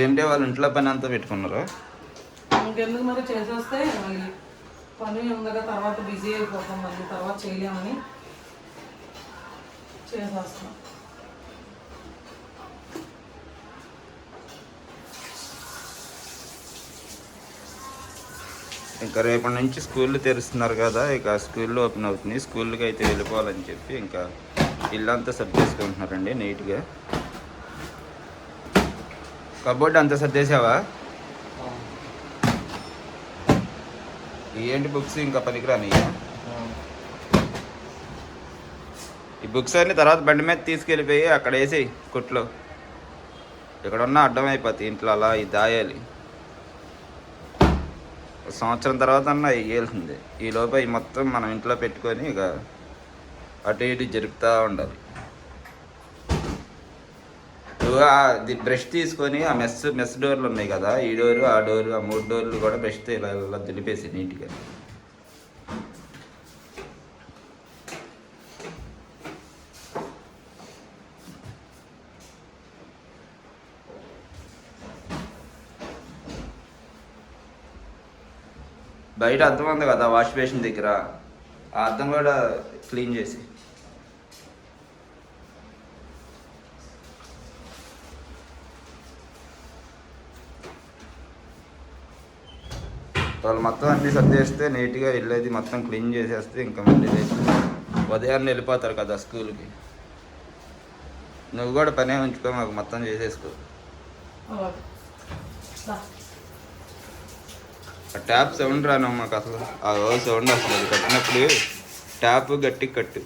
ఏంటి వాళ్ళ ఇంట్లో పని అంతా పెట్టుకున్నారు? ఇంకెందుకు మరి చేసేస్తే మళ్ళీ పని ఉండగా తర్వాత బిజీ అయిపోతాం మళ్ళీ తర్వాత చేయలేమని చేసేస్తాం. ఇంకా రేపటి నుంచి స్కూళ్ళు తెరుస్తున్నారు కదా ఇక స్కూల్లో ఓపెన్ అవుతుంది స్కూల్కి అయితే వెళ్ళిపోవాలని చెప్పి ఇంకా ఇల్లంతా సర్దేసుకుంటున్నారండి నీట్గా. కబోర్డ్ అంతా సర్దేసావా? ఏంటి బుక్స్ ఇంకా పనికిరాని ఈ బుక్స్ అన్ని తర్వాత బండి మీద తీసుకెళ్ళిపోయి అక్కడ వేసేయి కుట్లో. ఇక్కడ ఉన్న అడ్డం అయిపోతుంది ఇంట్లో అలా ఇది దాయాలి. సంవత్సరం తర్వాత అన్న వేయాల్సిందే ఈ లోపల మొత్తం మనం ఇంట్లో పెట్టుకొని ఇక అటు ఇటు జరుపుతూ ఉండాలి. నువ్వు ది- బ్రష్ తీసుకొని ఆ మెస్ మెస్ డోర్లు ఉన్నాయి కదా ఈ డోరు ఆ డోరు ఆ మూడు డోర్లు కూడా బ్రష్తో ఇలా ఇలా దులిపేసి నీట్గా. బయట అర్థం ఉంది కదా వాష్ బేసిన్ దగ్గర? ఆ అర్థం కూడా క్లీన్ చేసి. వాళ్ళు మొత్తం అన్ని సర్దేస్తే నీట్గా వెళ్ళేది మొత్తం క్లీన్ చేసేస్తే ఇంకా మళ్ళీ ఉదయాన్నే వెళ్ళిపోతారు కదా స్కూల్కి. నువ్వు కూడా పనే ఉంచుకో మాకు మొత్తం చేసేసుకో. ట్యాప్ సౌండ్ రాను మాకు అసలు. ఆ ఓ సౌండ్ అసలు అది కట్టినప్పుడు ట్యాప్ గట్టి కట్టు.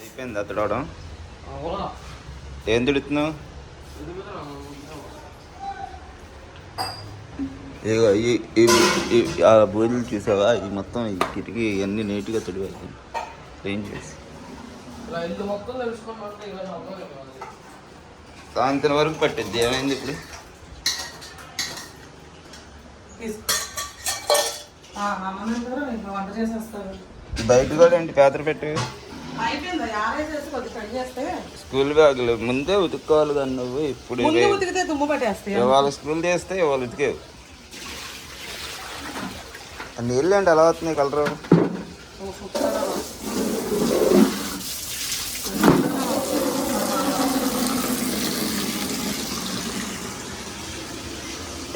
అయిపోయింది అతడవడం ఏం తిడుతున్నావు? ఆ బూరెలు చూసావా? ఈ మొత్తం ఈ కిటికీ ఇవన్నీ నీట్గా తుడివేసి క్లీన్ చేసి. సాయంత్రం వరకు పట్టిద్ది. ఏమైంది ఇప్పుడు? అన్నం బయట కూడా ఏంటి పేదరు పెట్టు స్కూల్ బ్యాగులు ముందే ఉతుక్కోవాలి కానీ నువ్వు. ఇప్పుడు ఇవాళ స్కూల్ చేస్తే ఇవాళ ఉతికేవు. ఆ నీళ్ళు ఏంటి ఎలా అవుతున్నాయి కలరు.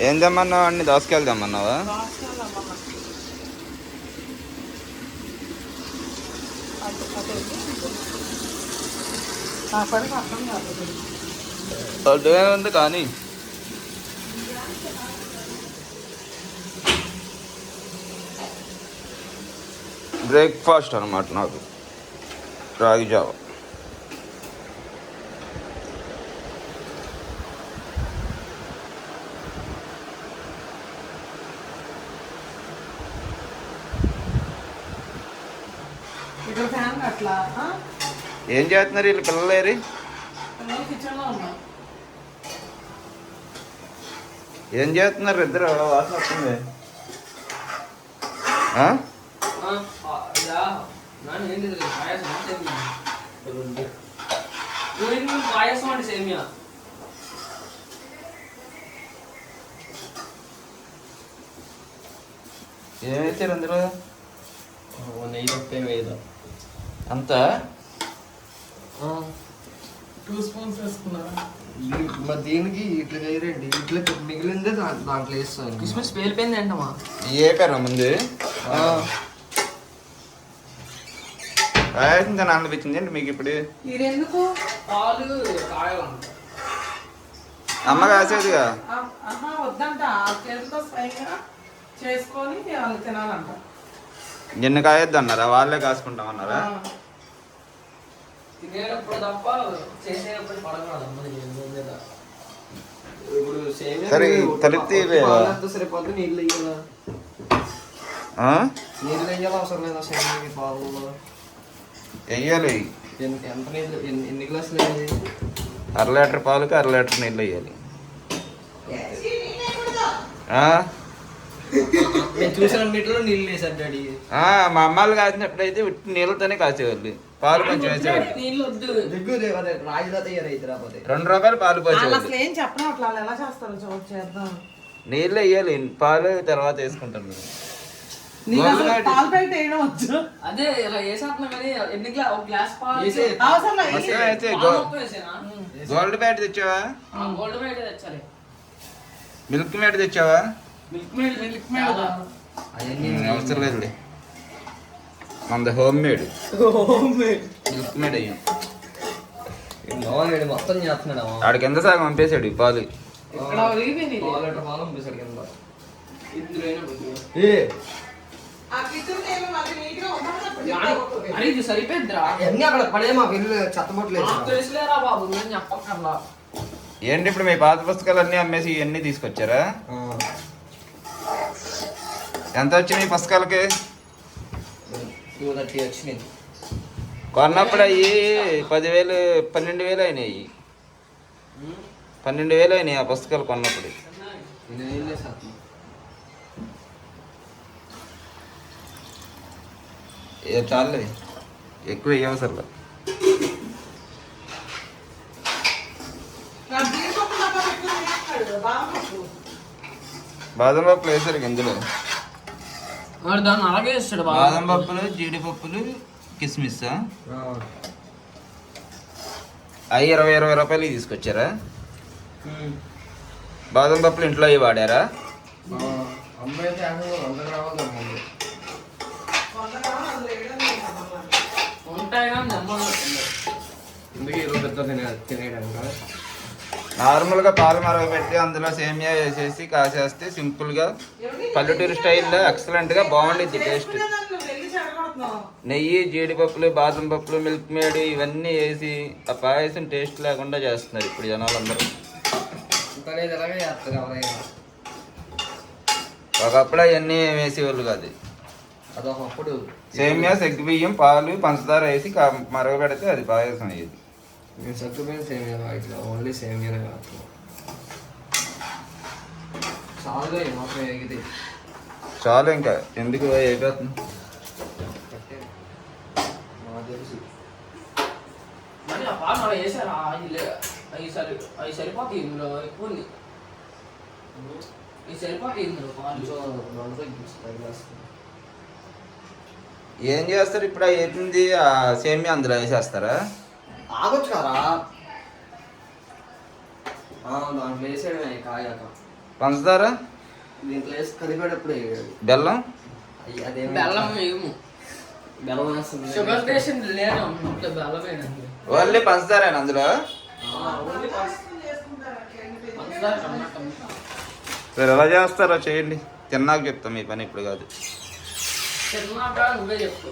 ఏం తెమ్మన్నావు అన్ని? దోసకాయలు తెమ్మన్నావా? అడ్డే ఉంది కానీ బ్రేక్ఫాస్ట్ అనమాట నాకు రాగి జావ. ఏం చేస్తున్నారు వీళ్ళు పిల్లలేరి? ఏం చేస్తున్నారు ఇద్దరు? వాసన వస్తుంది. పాయసం అండి సేమియా. ఏమైతే అందరూ నెయ్యి తప్పే వేయదు అంత? టూ స్పూన్స్ వేసుకున్నారా దీనికి ఇట్లా వేయరండి. ఇట్లా మిగిలిందే దాంట్లో వేస్తాను. కిస్మిస్ పేలిపోయింది అంటమా ఏ పేరా ముందు తిన అనిపించింది ఏంటి మీకు ఇప్పుడు? ఇది ఎందుకు పాలు కాయాలంట. అమ్మ కాసేదిగా? ఆ, ఆహా వద్దంట. ఆ చేతితో స్వయంగా చేసుకొని వాళ్ళు తినాలంట. నిన్న కాయొద్దు అన్నారా వాళ్ళే కాసుకుంటామన్నారా? ఆ. తినేటప్పుడు తప్ప చేసేటప్పుడు పడకూడదు అమ్మ మీద ఇప్పుడు సేమియా సరే, సరిపోతుంది నీళ్ళు అవసరం లేదా సేమియాకి పాలు? వెయ్యాలి. ఎన్- ఎంత నీళ్ళు ఎన్ని ఎన్ని గ్లాసులు వేయాలి అర లీటర్ పాలకి అర లీటర్ నీళ్ళు వేయాలి మా అమ్మాళ్ళు కాసినప్పుడు అయితే నీళ్ళతోనే కాసేవాళ్ళు. పాలు కొంచెం వేసేవాళ్ళు. రెండు రూపాయలు పాలు వాళ్ళు పోసేవాళ్ళు. నీళ్ళు వేయాలి పాలు తర్వాత వేసుకుంటాం మేము. నీకు అసలు గోల్డ్ పాలు బయట వేయడం వచ్చు అదే ఇలా వేసేస్తున్నా కానీ ఎన్ని గ్లా ఒక గ్లాస్ పాలు వేసే. అవసరం లేదు. మొత్తం అయితే పాలు గో- మొత్తం వేసేనా? గోల్డ్ ప్యాట్ తెచ్చావా? గోల్డ్ బయట తెచ్చాలి. మిల్క్ మేడ్ తెచ్చావా? Milkmaid Milkmaid. ఉమ్, అవసరం లేదులే మనది హోమ్ మేడ్. మిల్క్ మేడ్ అయ్యాం. మావాడు మొత్తం చేస్తున్నాడు అమ్మ. ఆడికి ఎంత సగం పంపేశాడు ఈ పాలు? ఇక్కడ ఒరిగిపోయింది ఇది. పాలు లీటర్ పాలు పంపిస్తాడు కింద. ఇందులో. ఏ మరి నీట్గా ఉన్నప్పుడు అప్పుడు అరే, చెప్తా. అరే ఇది సరిపోద్దిరా అవన్నీ అక్కడ పడే మాకు ఇల్లు చెత్తబొట్లేదు నాకు తెలుసులేరా బాబు నేను చెప్పక్కర్లా. ఏంటి ఇప్పుడు మీ పాత పుస్తకాలు అన్నీ అమ్మేసి ఇవన్నీ తీసుకొచ్చారా? ఎంత వచ్చినాయి ఈ పుస్తకాలకి? టూ థర్టీ వచ్చినాయి. కొన్నప్పుడు అయ్యి పదివేలు పన్నెండు వేలు అయినాయి. పన్నెండు వేలు అయినాయి ఆ పుస్తకాలు కొన్నప్పుడు ఇది ఏం చేస్తాను ఏ చాలే. ఎక్కువ వేయవసరం తినేస్తాడు, బాదం పప్పు. బాదం పప్పులు వేసారు ఇందులో వాడు దాన్ని అలాగే ఇస్తాడు బాబు బాదం పప్పులు జీడిపప్పులు కిస్మిస్. అవి ఇరవై ఇరవై రూపాయలు తీసుకొచ్చారా? బాదం పప్పులు ఇంట్లో అవి వాడారా అమ్మాయి అయితే ఏకంగా వంద గ్రాములు అమ్మాయి వంద గ్రాములు అందులో వేయడం లేదు అన్నమాట. ఉంటాయి కానీ నెమ్మది ఎందుకు ఈరోజు పెద్ద తినే తినేయడానికి నార్మల్గా పాలు మరగబెట్టి అందులో సేమియా వేసేసి కాసేస్తే సింపుల్గా పల్లెటూరు స్టైల్లో ఎక్సలెంట్గా బాగుండిద్ది టేస్ట్. నెయ్యి జీడిపప్పులు బాదం పప్పులు మిల్క్ మేడ్ ఇవన్నీ వేసి ఆ పాయసం టేస్ట్ లేకుండా చేస్తున్నారు ఇప్పుడు జనాలందరూ. ఒకప్పుడు అవన్నీ వేసేవాళ్ళు కాదు. అదొకప్పుడు సేమియా సెగ్గు బియ్యం పాలు పంచదార వేసి మరగబెడితే అది పాయసం అయ్యేది. మేము సగ్గుపోయిన సేమియా ఇట్లా ఓన్లీ సేమియానే కాదు. చాలా మాత్రం చాలు ఇంకా ఎందుకు అయిపోతుంది మాకు తెలుసు. మరి ఆ పాలు అలా వేసారా అవి లే- అవి సరి అవి సరిపోతాయి ఇందులో ఎక్కువ ఉంది. ఇవి సరిపోతాయి ఇందులో పాలు కొంచెం మంట తగ్గిస్తుంది గ్లాస్ ఏం చేస్తారు? ఇప్పుడు ఆ ఏంటి ఆ సేమియా అందులో వేసేస్తారా? ఆగొచ్చు కదా. దాంట్లో కాయాక పంచదార? దీంట్లో వేసి కలిపేటప్పుడు వేయాలి బెల్లం? అయ్యి బెల్లం వేయము బెల్లం వేస్తుంది షుగర్ పేషెంట్ లేదు ఇంట్లో బెల్లం వేయడానికి. ఓన్లీ పంచదారేనా అందులో? సరే ఎలా చేస్తారో చేయండి. తిన్నాక చెప్తాం మీ పని ఇప్పుడు కాదు. తిన్నాక నువ్వే చెప్పు.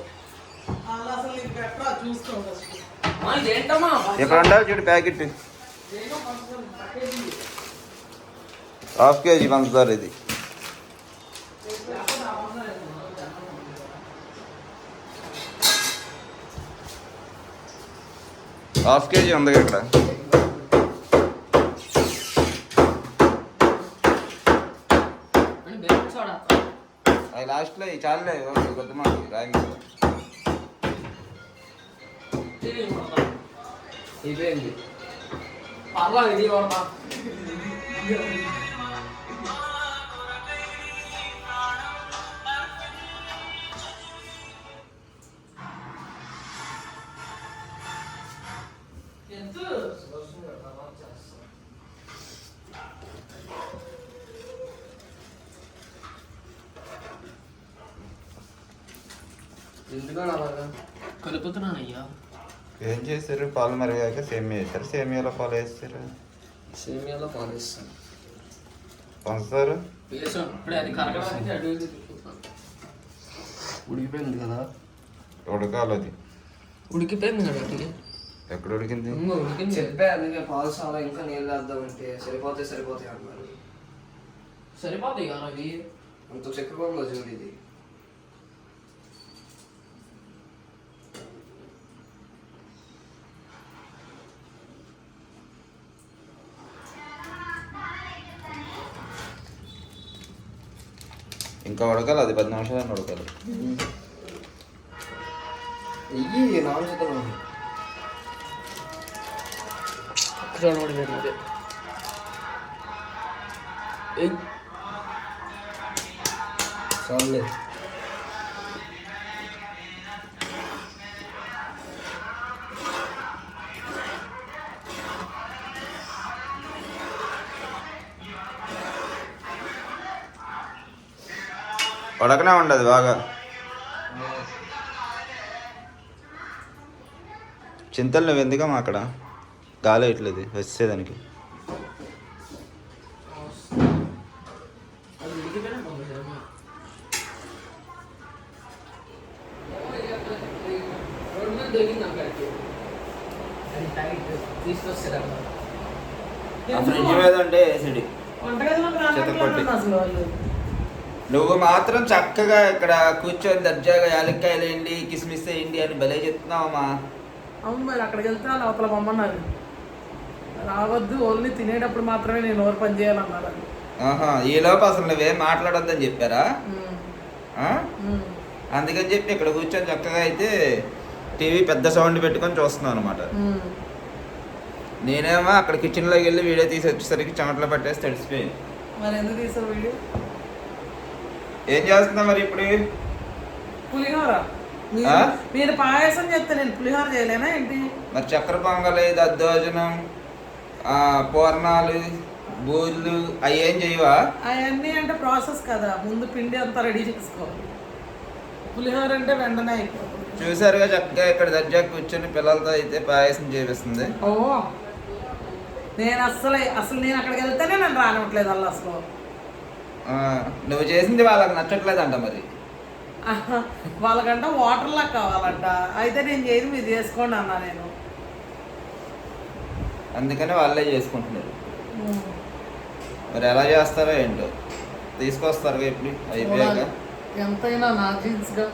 వాళ్ళు అసలు నీకు పెట్టరా చూసుకో ఫస్ట్. మా ఇదేంటమ్మా ఇక్కడ ఉండాలి చూడు ప్యాకెట్. ఏంటో పంచదార పట్టేది. హాఫ్ కేజీ పంచదార ఇది. హాఫ్ కేజీ ఉంది ఇక్కడ అని బేకింగ్ సోడా అవి లాస్ట్లో ఈ చాలే ఓకే కొద్ది మాట రాయింగ్ ఇది కొడతా. అయిపోయింది పర్లా ఇది కొడతా ఎంత? ఎందుకని అలాగా కలుపుతున్నాను అయ్యా. ఏం చేశారు పాలు మరిగాక సేమియా వేశారు సేమియాలో పాలు వేస్తారు. సేమియాలో పంచదార అటు ఇటు తిప్పుతున్నాను. ఉడికిపోయింది కదా. ఉడకాలి అది. ఉడికిపోయింది కదా ఎక్కడ ఉడికింది? ఉడికింది. చెప్పే అందుకే పాలు చాలా ఇంకా నీళ్ళు వేద్దామంటే సరిపోతే సరిపోతాయి అన్నారు సరిపోతాయి కదా అవి? అంత చక్కెర చూడు ఇది. ఇంకా ఉడకాలి అది పది నిమిషాలు ఉడకాలి ఇయ్యి నాన్చుతున్నాను చూడబడి పెట్టింది ఉడకనే ఉండదు బాగా. చింతలు నువ్వు ఎందుకమ్మా అక్కడ? గాలి ఇట్లేదు వచ్చేదానికి. తీసుకొస్తారు ఫ్రిడ్జ్ మీద ఉంటే వేసిడి. వంటగదిలోకి చితక్కొట్టి. నువ్వు మాత్రం చక్కగా ఇక్కడ కూర్చొని దర్జాగా యాలక్కాయలు వేయండి కిస్మిస్ వేయండి అని భలే చెప్తున్నావమ్మా అవును మరి అక్కడికి వెళ్తే అవతల బొమ్మన్నారు రావద్దు ఓన్లీ తినేటప్పుడు మాత్రమే నేను నోరు పని చేయాలన్నారు ఆహా ఈ లోపు అసలు నువ్వేం మాట్లాడొద్దని చెప్పారా. అందుకని చెప్పి ఇక్కడ కూర్చొని చక్కగా అయితే టీవీ పెద్ద సౌండ్ పెట్టుకొని చూస్తున్నాను అనమాట. నేనేమో అక్కడ కిచెన్లోకి వెళ్ళి వీడియో తీసి వచ్చేసరికి చెమటలో పట్టేసి తడిసిపోయింది మరి ఎందుకు తీసావు వీడియో? ఏం చేస్తున్నా మరి ఇప్పుడు? పులిహోర. మీరు పాయసం చెప్తే నేను పులిహోర చేయలేనా ఏంటి? మరి చక్కెర పొంగలి దద్దోజనం ఆ, పూర్ణాలు బూర్లు అవి ఏం చేయవా? అవన్నీ అంటే ప్రాసెస్ కదా. ముందు పిండి అంతా రెడీ చేసుకోవాలి. పులిహోర అంటే వెంటనే అయిపోతుంది. చూసారుగా చక్కగా ఇక్కడ దర్జా కూర్చొని పిల్లలతో అయితే పాయసం చేపిస్తుంది. ఓ! నేను అస్సలు అసలు నేను అక్కడికి వెళ్తేనే నన్ను రానివ్వట్లేదు వాళ్ళు అసలు. నువ్వు చేసింది వాళ్ళకి నచ్చట్లేదంట మరి. ఆహా, వాళ్ళకంట వాటర్ లా కావాలంట. అయితే నేను చేయదు మీరు చేసుకోండి అన్నా నేను. అందుకని వాళ్ళే చేసుకుంటున్నారు. మరి ఎలా చేస్తారో ఏంటో? తీసుకొస్తారు ఇప్పుడు అయిపోయాక? ఎంతైనా నా జీన్స్గా.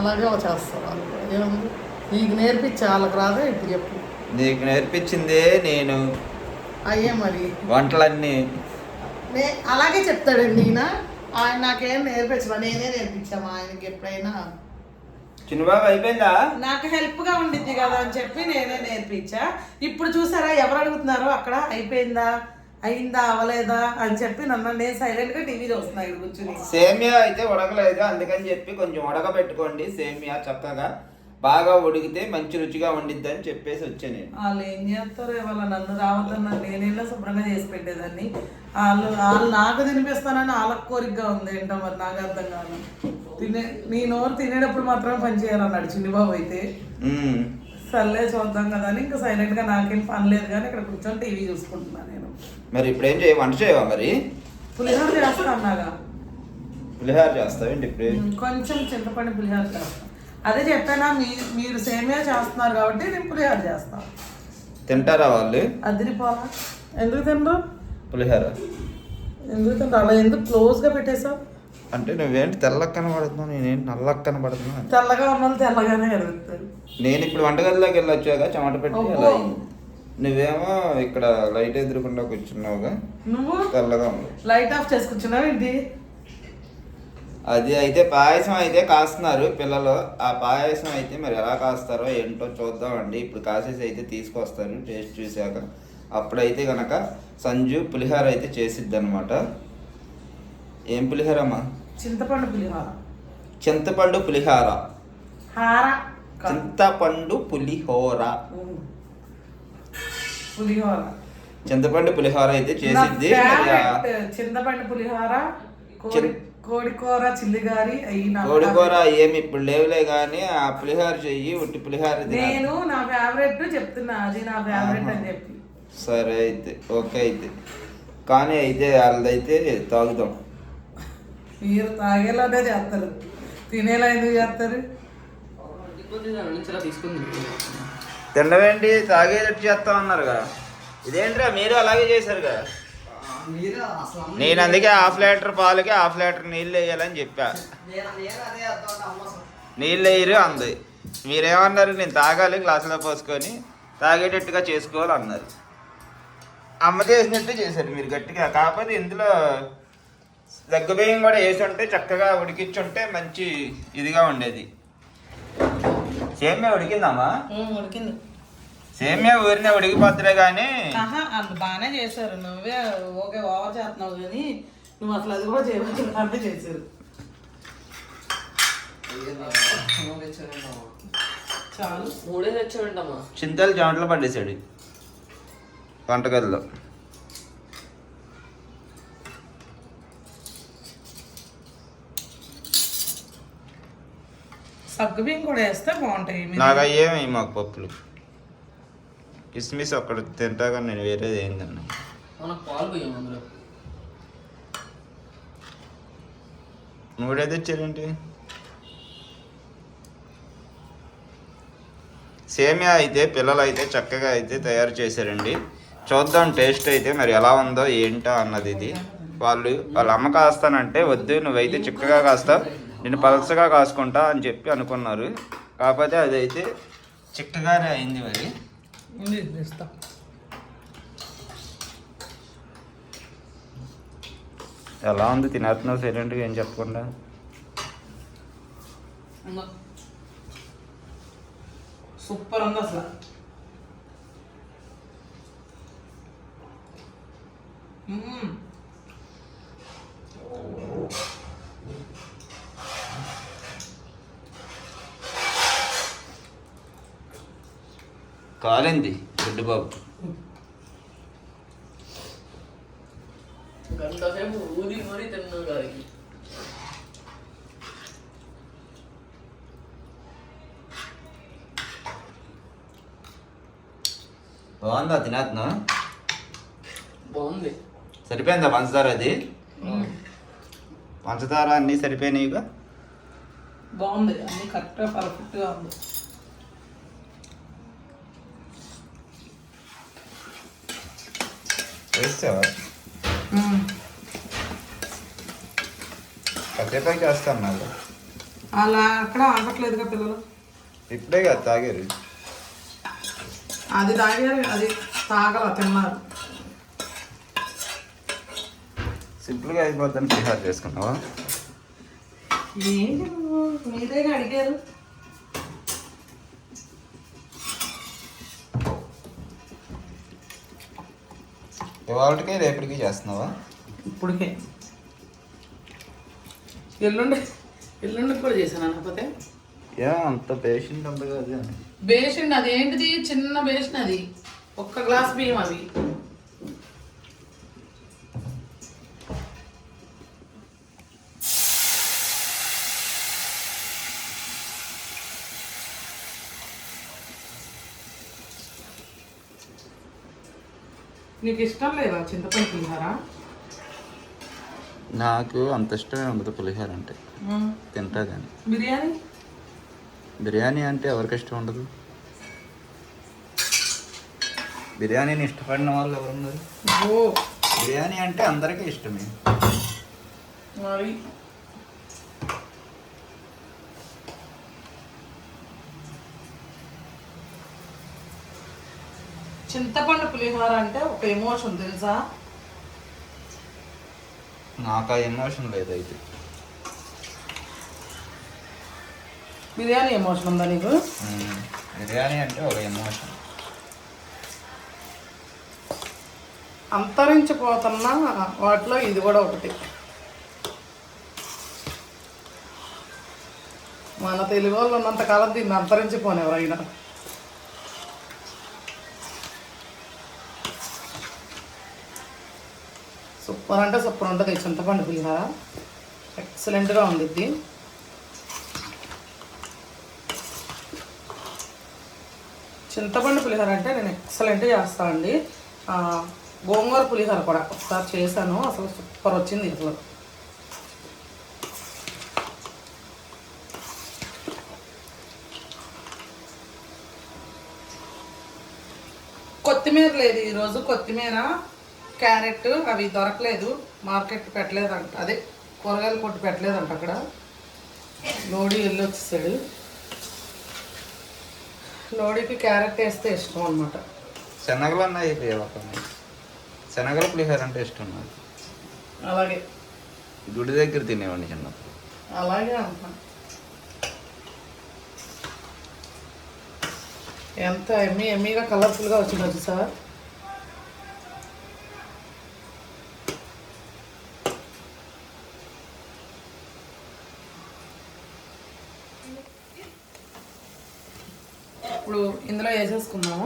అలాగే చేస్తారు. నీకు నేర్పించే వాళ్ళకి రాదా ఇప్పుడు చెప్పు. నీకు నేర్పించిందే నేను. అయ్యే మరి. వంటలన్నీ. నే అలాగే చెప్తాడండి ఈయన. ఆయన నాకేం నేర్పించలే నేనే నేర్పించాము ఆయనకి ఎప్పుడైనా. చిన్నబాబు అయిపోయిందా? నాకు హెల్ప్గా ఉండిద్ది కదా అని చెప్పి నేనే నేర్పించా. ఇప్పుడు చూసారా ఎవరు అడుగుతున్నారు అక్కడ అయిపోయిందా? అయిందా? అవలేదా అని చెప్పి నన్ను నేను సైలెంట్గా టీవీ చూస్తున్నా ఇక్కడ కూర్చుని. సేమియా అయితే ఉడకలేదు. అందుకని చెప్పి కొంచెం ఉడకబెట్టుకోండి. సేమియా చక్కగా. బాగా ఉడికితే మంచి రుచిగా వండిద్ది అని చెప్పేసి వచ్చా నేను. వాళ్ళు ఏం చేస్తారు? వాళ్ళ నన్ను రావద్దన్న నేనేలా శుభ్రంగా చేసి పెట్టేదాన్ని. వాళ్ళు వాళ్ళు నాకు తినిపిస్తానని వాళ్ళకి కోరికగా ఉంది ఏంటో మరి నాకు అర్థం కాదు. తినే నీ నోరు తినేటప్పుడు మాత్రమే పని చేయాలన్నాడు చిన్నిబాబు అయితే. సర్లే చూద్దాం కదా అని ఇంకా సైలెంట్గా నాకేం పని లేదు కానీ ఇక్కడ కూర్చొని టీవీ చూసుకుంటున్నాను నేను. మరి ఇప్పుడు ఏం చేయ వంట చేయవా మరి? పులిహోర చేస్తా అన్నాగా. పులిహార చేస్తావేంటి ఇప్పుడు? కొంచెం చింతపండు పులిహోర చేస్తాను అదే చెప్పానా మీ మీరు సేమియా చేస్తున్నారు కాబట్టి నేను పులిహోర చేస్తాను తింటారా వాళ్ళు? అదిరిపోలా. ఎందుకు తినరు? పులిహార. ఎందుకు తినరు? అలా ఎందుకు క్లోజ్గా పెట్టేశావు? అంటే నువ్వేంటి తెల్లకి కనబడుతున్నావు నేనేంటి నల్లకి కనబడుతున్నా తెల్లగా ఉన్న వాళ్ళు తెల్లగానే కలుగుతారు నేను ఇప్పుడు వంటగదిలోకి వెళ్ళి వచ్చాక చెమట పెట్టి. అలా. అయింది. నువ్వేమో ఇక్కడ లైట్ ఎదురుకుండా కూర్చున్నావుగా. నువ్వు? తెల్లగా ఉంది. లైట్ ఆఫ్ చేసుకొచ్చినావు ఏంటి? అది అయితే పాయసం అయితే కాస్తున్నారు పిల్లలు. ఆ పాయసం అయితే మరి ఎలా కాస్తారో ఏంటో చూద్దామండి. ఇప్పుడు కాసేసి అయితే తీసుకొస్తారు టేస్ట్ చూశాక. అప్పుడైతే గనక సంజు పులిహార అయితే చేసిద్ది అనమాట ఏం పులిహారమ్మా? చింతపండు పులిహోర. చింతపండు పులిహార. చింతపండు పులిహోర. పులిహోర. చింతపండు పులిహోర అయితే చేసిద్ది. చింతపండు పులిహోర కోడి చిన్- కోడి కూర చిల్లిగారి అయి నా కోడికూర ఏమి ఇప్పుడు లేవులే కానీ ఆ పులిహోర చెయ్యి ఉట్టి పులిహోర నేను నా ఫేవరెట్ చెప్తున్నా అది నా ఫేవరెట్ అని చెప్పి. సరే అయితే ఓకే అయితే. కానీ అయితే వాళ్ళదైతే తాగుదాం మీరు తాగేలానే చేస్తారు. తినేలా ఎందుకు చేస్తారు? తినవేంటి? తాగేటట్టు చేస్తా ఉన్నారుగా ఇదేంట్రా మీరు అలాగే అసలు అమ్మ- నేను అందుకే హాఫ్ లీటర్ పాలకి హాఫ్ లీటర్ నీళ్ళు వేయాలని చెప్పా. నీళ్ళు వేయరు అంది. మీరేమన్నారు? నేను తాగాలి గ్లాసులో పోసుకొని తాగేటట్టుగా చేసుకోవాలి అన్నారు. అమ్మ చేసినట్టు చేశారు మీరు గట్టిగా. కాకపోతే ఇందులో దగ్గ బియ్యం కూడా వేసి ఉంటే చక్కగా ఉడికించుంటే మంచి ఇదిగా ఉండేది. సేమ్యా ఉడికిందమ్మా ఉడికింది. సేమ్యా ఊరినే ఉడికిపోతులే కానీ ఆహా అంత బాగానే చేశారు. నువ్వే ఓకే ఓవర్ చేస్తున్నావు కానీ నువ్వు అసలు అది కూడా చేయబోతున్నానే చేశారు. చాలు. మూడే తెచ్చాడంటమ్మా. చింతలు జాంట్లో పడేసాడు వంటగదిలో. సగ్గుబియ్యం కూడా వేస్తే బాగుంటాయి. నాకు అయ్యేమి మాకు పప్పులు. కిస్మిస్ ఒక్కటి తింటా కానీ నేను వేరేది ఏందన్నా మనకు పాలు అందులో. మూడే తెచ్చారేంటి సేమియా అయితే పిల్లలు అయితే చక్కగా అయితే తయారు చేశారండి. చూద్దాం టేస్ట్ అయితే మరి ఎలా ఉందో ఏంటో అన్నది ఇది. వాళ్ళు వాళ్ళ అమ్మ కాస్తానంటే వద్దు నువ్వైతే చిక్కగా కాస్తావు నేను పలసగా కాసుకుంటా అని చెప్పి అనుకున్నారు. కాకపోతే అదైతే చిక్కగానే అయింది మరి. ఇస్తా ఎలా ఉంది? తినేస్తున్నావు సైలెంట్గా? ఏం చెప్పకుండా. సూపర్ ఉంది అసలు. కాలింది గుడ్డు బాబు. ఊది మరీ తిన్నాం బాగుందా తినేస్తున్నావు బాగుంది. సరిపోయిందా పంచదార అది? పంచదార అన్నీ సరిపోయినాయిగా? బాగుంది అన్ని కరెక్ట్గా పర్ఫెక్ట్గా ఉంది. వేస్తావా మ్మ్. కట్టేపాకి చేస్తాను నాకు అలా అక్కడ ఆగట్లేదుగా పిల్లలు ఇప్పుడే కదా తాగారు అది తాగారు అది తాగల తిన్నారు సింపుల్గా అయిపోద్దని ప్రిఫర్ చేసుకున్నావా ఏంటి మీరేగా అడిగారు ఇవాళకి రేపటికి చేస్తున్నావా? ఇప్పటికే ఎల్లుండి ఎల్లుండి కూడా చేశాను అనకపోతే ఏ అంత పేషెంట్ కదా బేషన్ అది ఏంటిది చిన్న బేషన్ అది. ఒక్క గ్లాస్ బియ్యం అవి నీకు ఇష్టం లేదా చింతపండు పులిహార? నాకు అంత ఇష్టమే ఉండదు పులిహోర అంటే. తింటా కానీ బిర్యానీ? బిర్యానీ అంటే ఎవరికి ఇష్టం ఉండదు? బిర్యానీని ఇష్టపడిన వాళ్ళు ఎవరున్నారు? బిర్యానీ అంటే అందరికీ ఇష్టమే. మరి? చింతపండు పులిహోర అంటే ఒక ఎమోషన్ తెలుసా? నాకు ఆ ఎమోషన్ లేదు అయితే. బిర్యానీ ఎమోషన్ ఉందా నీకు. బిర్యానీ అంటే ఒక ఎమోషన్. అంతరించిపోతున్న వాటిలో ఇది కూడా ఒకటి. మన తెలుగు వాళ్ళు ఉన్నంత కాలం దీన్ని అంతరించిపోను ఎవరైనా సూపర్ అంటే సూపర్ ఉంటుంది. చింతపండు పులిహార. ఎక్సలెంట్గా ఉండిద్ది. చింతపండు పులిహార అంటే నేను ఎక్సలెంట్ చేస్తాను అండి. గోంగూర పులిహార కూడా ఒకసారి చేశాను. అసలు సూపర్ వచ్చింది అసలు. కొత్తిమీర లేదు ఈరోజు. కొత్తిమీర క్యారెట్ అవి దొరకలేదు మార్కెట్ పెట్టలేదంట. అదే కూరగాయలు కొట్టు పెట్టలేదంట అక్కడ. లోడీ వెళ్ళి వచ్చేసాడు లోడీకి క్యారెట్ వేస్తే ఇష్టం అనమాట శనగలు అన్నాయి శనగల పులిహోర అంటే ఇష్టం నాకు. అలాగే. గుడి దగ్గర తినేవాడిని చిన్న అలాగే అంటున్నా ఎంత ఎమ్మి ఎమ్మిగా కలర్ఫుల్గా వచ్చింది సార్ ఇప్పుడు ఇందులో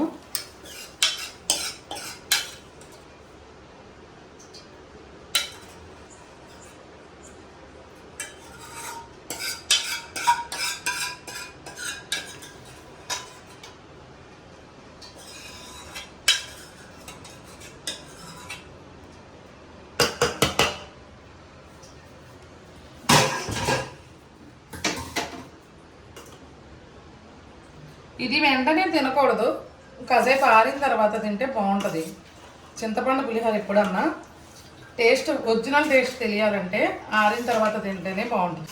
ఇది వెంటనే తినకూడదు. కాసేపు ఆరిన తర్వాత తింటే బాగుంటుంది. చింతపండు పులిహోర ఎప్పుడన్నా టేస్ట్ ఒరిజినల్ టేస్ట్ తెలియాలంటే ఆరిన తర్వాత తింటేనే బాగుంటుంది.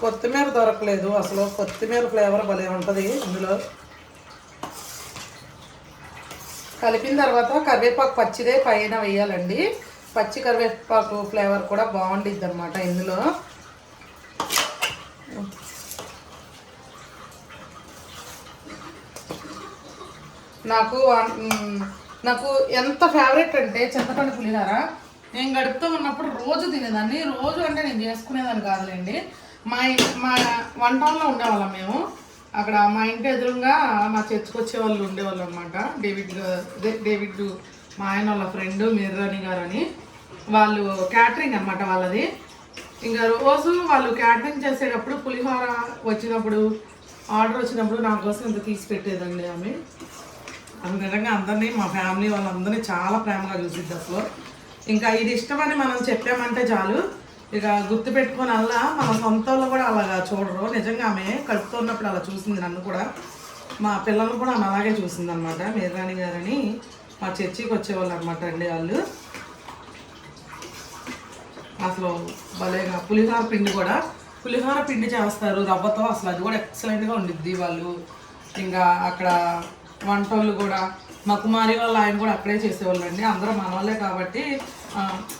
కొత్తిమీర దొరకలేదు. అసలు కొత్తిమీర ఫ్లేవర్ భలే ఉంటుంది ఇందులో. కలిపిన తర్వాత కరివేపాకు పచ్చిదే పైన వేయాలండి. పచ్చి కరివేపాకు ఫ్లేవర్ కూడా బాగుండిద్ది అనమాట ఇందులో. నాకు నాకు ఎంత ఫేవరెట్ అంటే చింతపండు పులిహార. నేను గడుపుతూ ఉన్నప్పుడు రోజు తినేదాన్ని. రోజు అంటే నేను చేసుకునేదాన్ని కాదులేండి. మా ఇ- మా వన్ టౌన్లో ఉండేవాళ్ళం మేము. అక్కడ మా ఇంటి ఎదురుగా మా చర్చ్కి వాళ్ళు ఉండేవాళ్ళు అనమాట డేవిడ్ డేవిడ్ మా ఆయన వాళ్ళ ఫ్రెండ్ మిర్రాని గారు అని వాళ్ళు క్యాటరింగ్ అనమాట వాళ్ళది. ఇంకా రోజు వాళ్ళు క్యాటరింగ్ చేసేటప్పుడు పులిహోర వచ్చినప్పుడు ఆర్డర్ వచ్చినప్పుడు నా కోసం ఇంత తీసి పెట్టేదండి ఆమె. అది నిజంగా అందరినీ మా ఫ్యామిలీ వాళ్ళందరినీ చాలా ప్రేమగా చూసిద్ది అసలు. ఇంకా ఇది ఇష్టమని మనం చెప్పామంటే చాలు. ఇక గుర్తు పెట్టుకొని అలా మన సొంత వాళ్ళు కూడా అలాగా చూడరు. నిజంగా ఆమె కడుపుతున్నప్పుడు అలా చూసింది నన్ను కూడా. మా పిల్లల్ని కూడా ఆమె అలాగే చూసింది అనమాట మీరాణి గారని మా చర్చికి వచ్చేవాళ్ళు అనమాట అండి వాళ్ళు. అసలు భలేగా పులిహోర పిండి కూడా పులిహోర పిండి చేస్తారు రవ్వతో అసలు అది కూడా ఎక్సలెంట్గా ఉండిద్ది వాళ్ళు. ఇంకా అక్కడ వంటోళ్ళు కూడా మా కుమారి వాళ్ళు ఆయన కూడా అక్కడే చేసేవాళ్ళు అండి. అందరూ మనవాళ్ళే కాబట్టి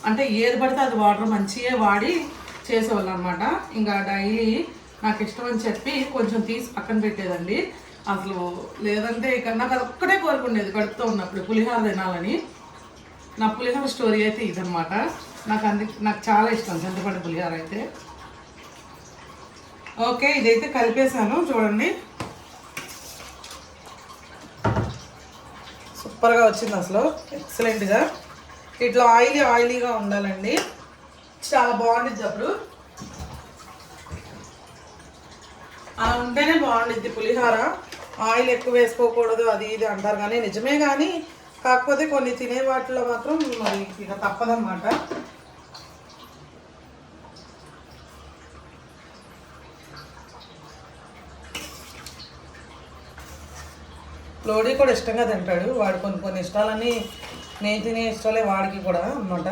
అంటే ఏది పడితే అది వాటర్ మంచిగా వాడి చేసేవాళ్ళు అనమాట ఇంకా డైలీ నాకు ఇష్టం అని చెప్పి కొంచెం తీసి పక్కన పెట్టేదండి. అసలు లేదంటే ఇక నాకు అది ఒక్కటే కోరుకుండేది కడుపుతూ ఉన్నప్పుడు పులిహోర తినాలని. నా పులిహోర స్టోరీ అయితే ఇదనమాట నాకు అంది నాకు చాలా ఇష్టం చింతపండు పులిహోర అయితే. ఓకే ఇదైతే కలిపేశాను చూడండి. సూపర్గా వచ్చింది అసలు ఎక్సలెంట్గా. ఇట్లా ఆయిలీ ఆయిలీగా ఉండాలండి. చాలా బాగుండిద్ది అప్పుడు. అలా ఉంటేనే బాగుండిద్ది పులిహోర. ఆయిల్ ఎక్కువ వేసుకోకూడదు అది ఇది అంటారు కానీ నిజమే కానీ కాకపోతే కొన్ని తినే వాటిలో మాత్రం మరి ఇక తప్పదన్నమాట. లోడీ కూడా ఇష్టంగా తింటాడు. వాడు కొన్ని కొన్ని ఇష్టాలని నేను తినే ఇష్టాలే వాడికి కూడా అన్నమాట.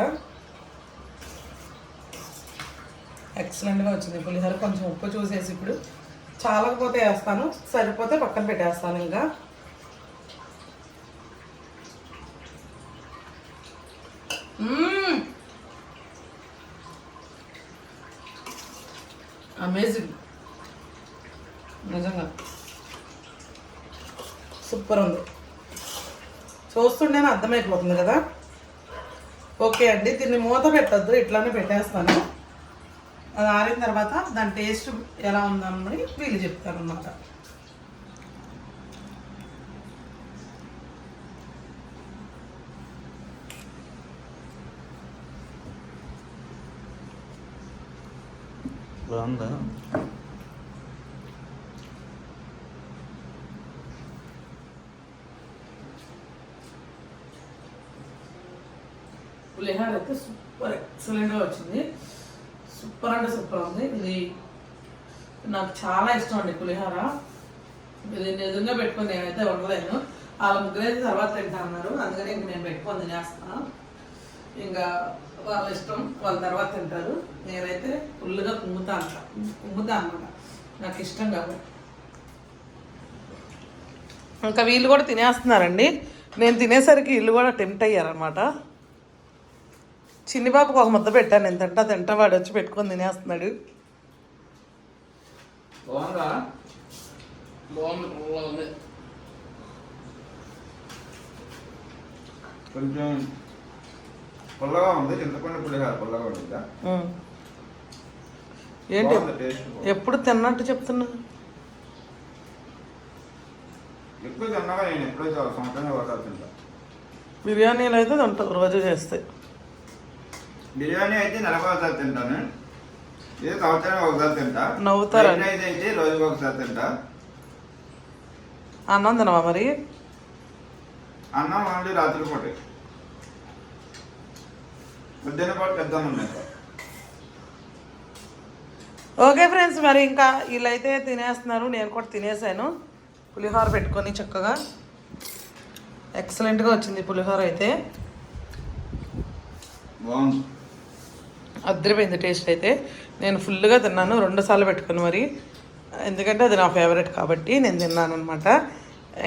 ఎక్సలెంట్గా వచ్చింది. పులిహోర కొంచెం ఉప్పు చూసేసి ఇప్పుడు. చాలకపోతే వేస్తాను. సరిపోతే పక్కన పెట్టేస్తాను ఇంకా అమేజింగ్ నిజంగా సూపర్ ఉంది. చూస్తుంటేనే అర్థమైపోతుంది కదా? ఓకే అండి దీన్ని మూత పెట్టద్దు ఇట్లానే పెట్టేస్తాను. అది ఆరిన తర్వాత దాని టేస్ట్ ఎలా ఉందని వీళ్ళు చెప్తారు అన్నమాట బాగుందా? పులిహోర అయితే సూపర్ ఎక్సలెంట్గా వచ్చింది. సూపర్ అంటే సూపర్ ఉంది. ఇది నాకు చాలా ఇష్టం అండి పులిహోర. ఇది నిజంగా పెట్టుకొని నేనైతే ఉండలేను వాళ్ళ ముగ్గురైతే తర్వాత తింటా అన్నారు అందుకని ఇంక నేను పెట్టుకొని తినేస్తాను ఇంకా వాళ్ళ ఇష్టం వాళ్ళ తర్వాత తింటారు. నేనైతే ఫుల్గా కుమ్ముతా అంట. కుమ్ముతా అనమాట నాకు ఇష్టం కాబట్టి. ఇంకా వీళ్ళు కూడా తినేస్తున్నారండి. నేను తినేసరికి ఇల్లు కూడా టెంప్ట్ అయ్యారనమాట చిన్ని పాపకు ఒక ముద్ద పెట్టాను. నేను తింటా తింటా వాడు వచ్చి పెట్టుకొని తినేస్తున్నాడు. కొంచెం పుల్లగా ఉంది. చింతపండు పులిహార పుల్లగా ఉంటుందా. ఏంటి. ఎప్పుడు తిన్నట్టు చెప్తున్నా? ఎక్కువ తిన్నాగా నేను ఎప్పుడైతే సంవత్సరం బిర్యానీలు అయితే తింటావు రోజు చేస్తే. బిర్యానీ అయితే నెలకు ఒకసారి తింటాను. ఇది సంవత్సరం ఒకసారి తింటా. నవ్వుతారా? రైస్ అయితే రోజుకి ఒకసారి తింటా. అన్నం తినవా మరి? అన్నం ఓన్లీ రాత్రి పూట. పొద్దున్న పాటు పెద్ద ఉన్నాయి ఓకే ఫ్రెండ్స్ మరి ఇంకా వీళ్ళైతే తినేస్తున్నారు. నేను కూడా తినేసాను. పులిహోర పెట్టుకొని చక్కగా. ఎక్సలెంట్గా వచ్చింది పులిహోర అయితే. బాగుంది. అద్దరిపోయింది టేస్ట్ అయితే. నేను ఫుల్గా తిన్నాను రెండుసార్లు పెట్టుకుని మరి. ఎందుకంటే అది నా ఫేవరెట్ కాబట్టి నేను తిన్నాను అనమాట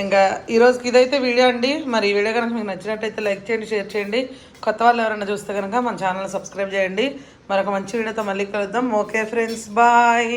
ఇంకా ఈరోజుకి ఇదైతే వీడియో అండి. మరి ఈ వీడియో కనుక మీకు నచ్చినట్టయితే లైక్ చేయండి షేర్ చేయండి. కొత్త వాళ్ళు ఎవరైనా చూస్తే కనుక మన ఛానల్ సబ్స్క్రైబ్ చేయండి. మరొక మంచి వీడియోతో మళ్ళీ కలుద్దాం. Okay friends bye.